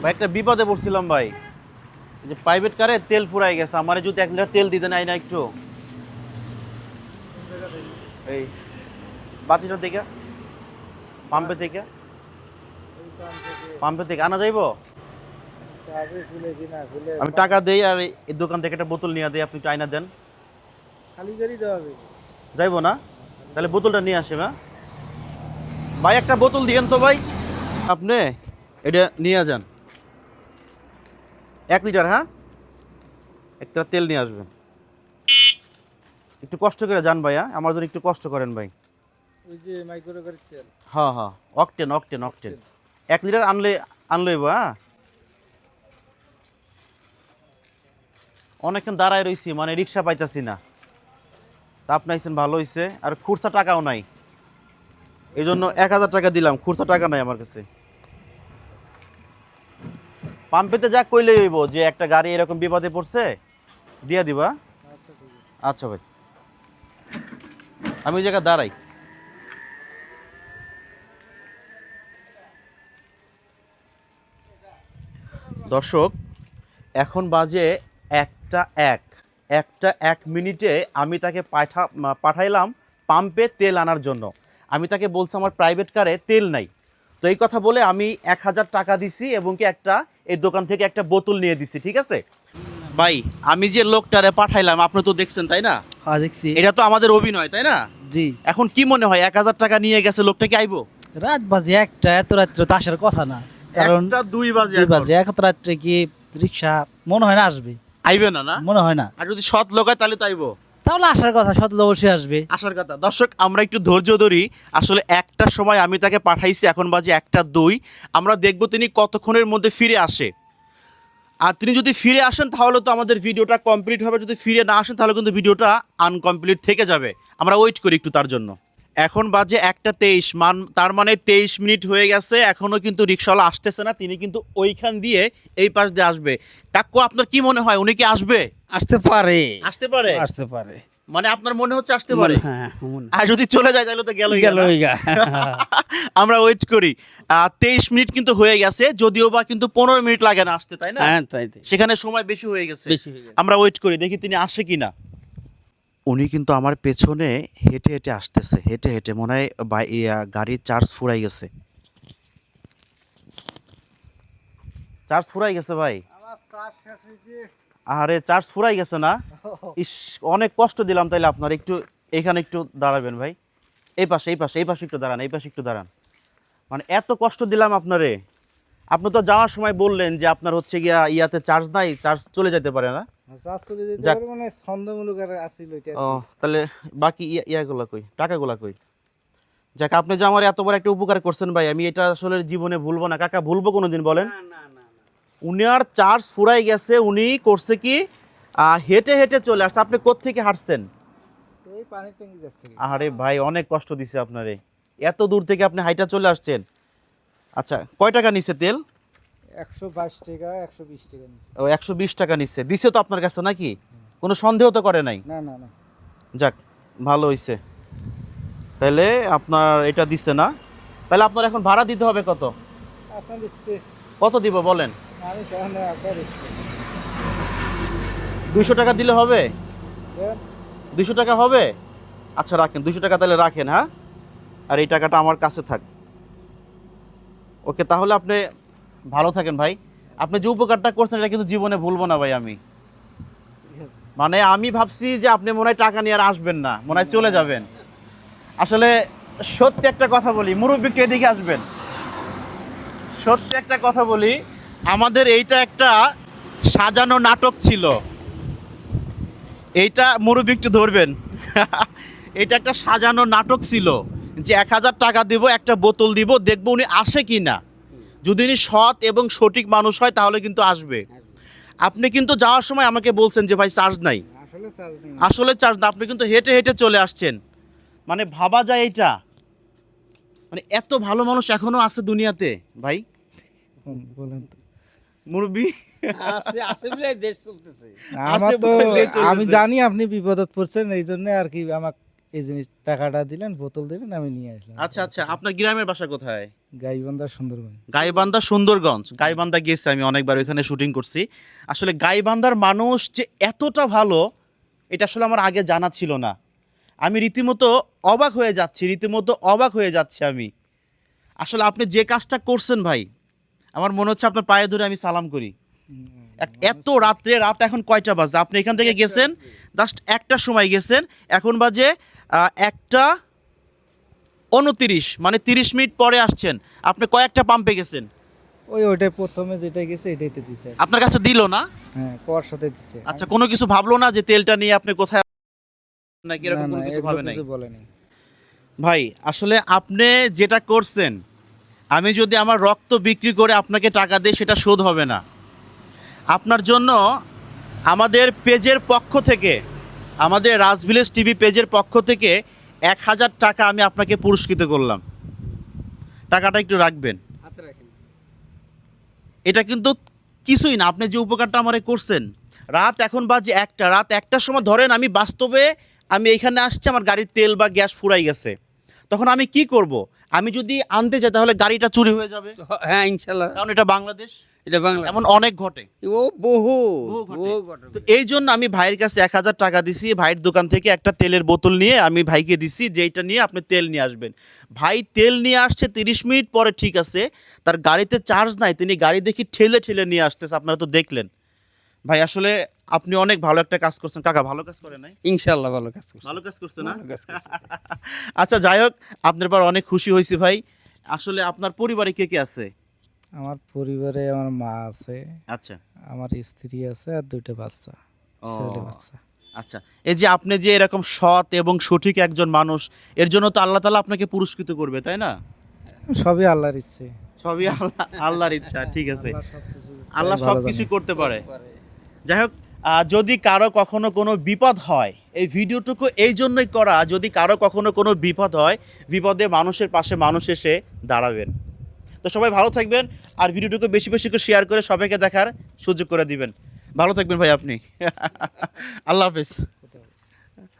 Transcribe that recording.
ভাই একটা বিপদে পড়ছিলাম ভাই। এই যে প্রাইভেট কারে তেল ফুরাই গেছে আমারে যদি এক লিটার তেল দিতে নাই না একটু। এই বাতিটা থেকে পাম্পে থেকে পাম্পে থেকে আনা যাইবো? আমি টাকা দেই আর এই- দোকান থেকে একটা বোতল নিয়ে দেই আপনি একটু আয়না দেন। খালি গাড়ি যাবে যাইবো না? তাহলে বোতলটা নিয়ে আসে হ্যাঁ ভাই একটা বোতল দিয়েন তো ভাই। আপনি এটা নিয়ে যান। এক লিটার হ্যাঁ? একটা তেল নিয়ে আসবেন একটু কষ্ট করে যান ভাই হ্যাঁ আমার জন্য একটু কষ্ট করেন ভাই। ওই যে মাইক্রো গাড়ির তেল। হ্যাঁ হ্যাঁ অকটেন অকটেন অকটেন এক লিটার আনলে আনলে হ্যাঁ? অনেকক্ষণ দাঁড়ায় রইছি মানে রিক্সা পাইতাছি না। তা আপনি আইসেন ভালো হইছে। আর খুরসা টাকাও নাই। এই জন্য এক হাজার টাকা দিলাম খুরসা টাকা নাই আমার কাছে। পাম্পেতে যা কইলেই হইব যে একটা গাড়ি এরকম বিপদে পড়ছে দিয়া দিবা আচ্ছা ঠিক আছে। আচ্ছা ভাই। আমি ওই জায়গায় দাঁড়াই। দর্শক এখন বাজে একটা এক। একটা এক মিনিটে আমি তাকে পাঠা পাঠাইলাম পাম্পে তেল আনার জন্য। আমি তাকে বলছি আমার প্রাইভেট কারে তেল নাই। তো এই কথা বলে আমি এক হাজার টাকা দিছি এবং কি একটা এই দোকান থেকে একটা বোতল নিয়ে দিছি ঠিক আছে? ভাই আমি যে লোকটারে পাঠাইলাম আপনি তো দেখছেন তাই না? হ্যাঁ দেখছি। এটা তো আমাদের অভিনয় তাই না? জি। এখন কি মনে হয় এক হাজার টাকা নিয়ে গেছে লোকটা কি আইবো? রাত বাজে একটা এত রাত্রে তো আসার কথা না। কারণ একটা দুই বাজে দুই বাজে এক রাত্রে কি রিক্সা মনে হয় না আসবে। আইবে না না? মনে হয় না। আর যদি সৎ লোক হয় তাহলে তো আইবো। তাহলে আসার কথা সতল অবশ্যই আসবে। আসার কথা। দর্শক, আমরা একটু ধৈর্য ধরি। আসলে একটার সময় আমি তাকে পাঠাইছি, এখন বাজে একটা দুই। আমরা দেখব তিনি কতক্ষণের মধ্যে ফিরে আসে। আর তিনি যদি ফিরে আসেন, তাহলে তো আমাদের ভিডিওটা কমপ্লিট হবে। যদি ফিরে না আসেন, তাহলে কিন্তু ভিডিওটা আনকমপ্লিট থেকে যাবে। আমরা ওয়েট করি একটু তার জন্য। এখন বাজে একটা তেইশ। মান, তার মানে তেইশ মিনিট হয়ে গেছে। এখনও কিন্তু রিক্সাওয়ালা আসতেছে না। তিনি কিন্তু ওইখান দিয়ে এই পাশ দিয়ে আসবে। কাকু, আপনার কি মনে হয়? উনি কি আসবে? আসতে পারে। আসতে পারে? আসতে পারে। মানে আপনার মনে হচ্ছে আসতে পারে? হ্যাঁ আর যদি চলে যায় তাহলে তো গেল গেল। আমরা ওয়েট করি। তেইশ মিনিট কিন্তু হয়ে গেছে যদিও বা কিন্তু পনেরো মিনিট লাগে না আসতে তাই না? হ্যাঁ। সেখানে সময় বেশি হয়ে গেছে। হয়ে। আমরা ওয়েট করি দেখি তিনি আসে কিনা। উনি কিন্তু আমার পেছনে হেঁটে হেঁটে আসতেছে হেঁটে হেঁটে মনে হয় বাই- গাড়ির চার্জ ফুরাই গেছে। চার্জ ফুরাই গেছে ভাই। আরে চার্জ ফুরাই গেছে না? ইস অনেক কষ্ট দিলাম তাইলে আপনার। একটু এখানে একটু দাঁড়াবেন ভাই। এই পাশে এই পাশে এই পাশে একটু দাঁড়ান এই পাশে একটু দাঁড়ান। মানে এত কষ্ট দিলাম আপনারে। আপনি তো যাওয়ার সময় বললেন যে আপনার হচ্ছে গিয়া ইয়াতে চার্জ নাই চার্জ চলে যেতে পারে না। মানে তাহলে বাকি ইয়া ইয়াগুলা কই? টাকাগুলা কই? যাক আপনি যে আমার এত বড় একটা উপকার করছেন ভাই আমি এটা আসলে জীবনে ভুলবো না। কাকা ভুলবো কোনোদিন বলেন? উনি আর চার্জ ফুরাই গেছে উনি করছে কি হেঁটে হেঁটে চলে আসছে। আপনি কোত্থেকে হাঁটছেন? আরে ভাই অনেক কষ্ট দিছে আপনারে। এত দূর থেকে আপনি হাইটা চলে আসছেন? আচ্ছা কয় টাকা নিছে তেল? একশো বাইশ টাকা একশো বিশ টাকা নিচ্ছে ও একশো বিশ টাকা নিচ্ছে দিছে তো আপনার কাছে নাকি? কোনো সন্দেহ তো করে নাই? না না না। যাক ভালো হইছে। তাহলে আপনার এটা দিচ্ছে না। তাহলে আপনার এখন ভাড়া দিতে হবে কত? আপনার দিচ্ছে। কত দিব বলেন? দুইশো টাকা দিলে হবে? দুশো টাকা হবে? আচ্ছা রাখেন। দুশো টাকা তাহলে রাখেন হ্যাঁ? আর এই টাকাটা আমার কাছে থাক। ওকে তাহলে আপনি ভালো থাকেন ভাই। আপনি যে উপকারটা করছেন এটা কিন্তু জীবনে ভুলবো না ভাই আমি। মানে আমি ভাবছি যে আপনি মনে হয় টাকা নিয়ে আর আসবেন না মনে হয় চলে যাবেন। আসলে সত্যি একটা কথা বলি মুরব্বীকে এদিকে আসবেন? সত্যি একটা কথা বলি আমাদের এইটা একটা সাজানো নাটক ছিল। এইটা মুরব্বী একটু ধরবেন। এটা একটা সাজানো নাটক ছিল যে এক হাজার টাকা দিব একটা বোতল দিব দেখব উনি আসে কি না যদি উনি সৎ এবং সঠিক মানুষ হয় তাহলে কিন্তু আসবে। আপনি কিন্তু যাওয়ার সময় আমাকে বলছেন যে ভাই চার্জ নাই। আসলে চার্জ না আপনি কিন্তু হেঁটে হেঁটে চলে আসছেন। মানে ভাবা যায় এইটা। মানে এত ভালো মানুষ এখনও আছে দুনিয়াতে ভাই। বলেন মুরব্বী? আছে আছে বলে দেশ চলতেছে। আমার তো আমি জানি আপনি বিপদত পড়ছেন এই জন্য আর কি আমাকে এই জিনিস টাকাটা দিলেন বোতল দিলেন আমি নিয়ে আসলাম। আচ্ছা আচ্ছা আপনার গ্রামের বাসা কোথায়? গাইবান্ধা সুন্দরবন। গাইবান্ধা সুন্দরগঞ্জ। গাইবান্ধা গেছি আমি অনেকবার ওইখানে শুটিং করছি। আসলে গাইবান্ধার মানুষ যে এতটা ভালো এটা আসলে আমার আগে জানা ছিল না। আমি রীতিমতো অবাক হয়ে যাচ্ছি রীতিমতো অবাক হয়ে যাচ্ছি আমি। আসলে আপনি যে কাজটা করছেন ভাই আমার মনে হচ্ছে আপনার পায়ে ধরে আমি সালাম করি। এত রাত্রে রাত এখন কয়টা বাজে? আপনি এখান থেকে গেছেন জাস্ট একটার সময় গেছেন এখন বাজে একটা উনতিরিশ মানে তিরিশ মিনিট পরে আসছেন। আপনি কয়েকটা পাম্পে গেছেন। ওই ওইটাই প্রথমে যেটা গেছে এটাইতে দিছে। আপনার কাছে দিল না? হ্যাঁ কর সাথে দিছে। আচ্ছা কোনো কিছু ভাবলো না যে তেলটা নিয়ে আপনি কোথায় নাকি এরকম কোনো কিছু ভাবে নাই। ভাই আসলে আপনি যেটা করছেন আমি যদি আমার রক্ত বিক্রি করে আপনাকে টাকা দিই সেটা শোধ হবে না। আপনার জন্য আমাদের পেজের পক্ষ থেকে আমাদের রাজ ভিলেজ টিভি পেজের পক্ষ থেকে এক হাজার টাকা আমি আপনাকে পুরস্কৃত করলাম। টাকাটা একটু রাখবেন। এটা কিন্তু কিছুই না আপনি যে উপকারটা আমারে করছেন। রাত এখন বাজে একটা রাত একটার সময় ধরেন আমি বাস্তবে আমি এখানে আসছি আমার গাড়ির তেল বা গ্যাস ফুরাই গেছে। তখন আমি কি করব? আমি যদি আনতে যাই তাহলে গাড়িটা চুরি হয়ে যাবে। হ্যাঁ ইনশাল্লাহ। কারণ এটা বাংলাদেশ। এটা বাংলা এমন অনেক ঘটে। ও বহু। তো এই জন্য আমি ভাইয়ের কাছে এক হাজার টাকা দিছি। ভাইয়ের দোকান থেকে একটা তেলের বোতল নিয়ে আমি ভাইকে দিছি যেটা নিয়ে আপনি তেল নিয়ে আসবেন। ভাই তেল নিয়ে আসছে তিরিশ মিনিট পরে ঠিক আছে তার গাড়িতে চার্জ নাই। তিনি গাড়ি দেখি ঠেলে ঠেলে নিয়ে আসতেছে আপনারা তো দেখলেন। ভাই আসলে আপনি অনেক ভালো একটা কাজ করছেন। কাকা ভালো কাজ করে নাই? ইনশাল্লাহ ভালো কাজ করছে। ভালো কাজ করছে না? ভালো কাজ করছে। আচ্ছা যাই হোক আপনার পর অনেক খুশি হয়েছি ভাই। আসলে আপনার পরিবারে কে কে আছে? আমার পরিবারে আমার মা আছে আচ্ছা। আমার স্ত্রী আছে আর দুইটা বাচ্চা ছেলে বাচ্চা। আচ্ছা এই যে আপনি যে এরকম সৎ এবং সঠিক একজন মানুষ এর জন্য তো আল্লাহ তালা আপনাকে পুরস্কৃত করবে তাই না? সবই আল্লাহর ইচ্ছে। সবই আল্লাহ আল্লাহর ইচ্ছা ঠিক আছে। আল্লাহ সবকিছু সব কিছু করতে পারে। যাই হোক যদি কারও কখনো কোনো বিপদ হয়, এই ভিডিওটুকু এই জন্যই করা, যদি কারও কখনো কোনো বিপদ হয়, বিপদে মানুষের পাশে মানুষ এসে দাঁড়াবেন। তো সবাই ভালো থাকবেন, আর ভিডিওটুকু বেশি বেশি করে শেয়ার করে সবাইকে দেখার সুযোগ করে দিবেন। ভালো থাকবেন ভাই আপনি। আল্লাহ হাফেজ।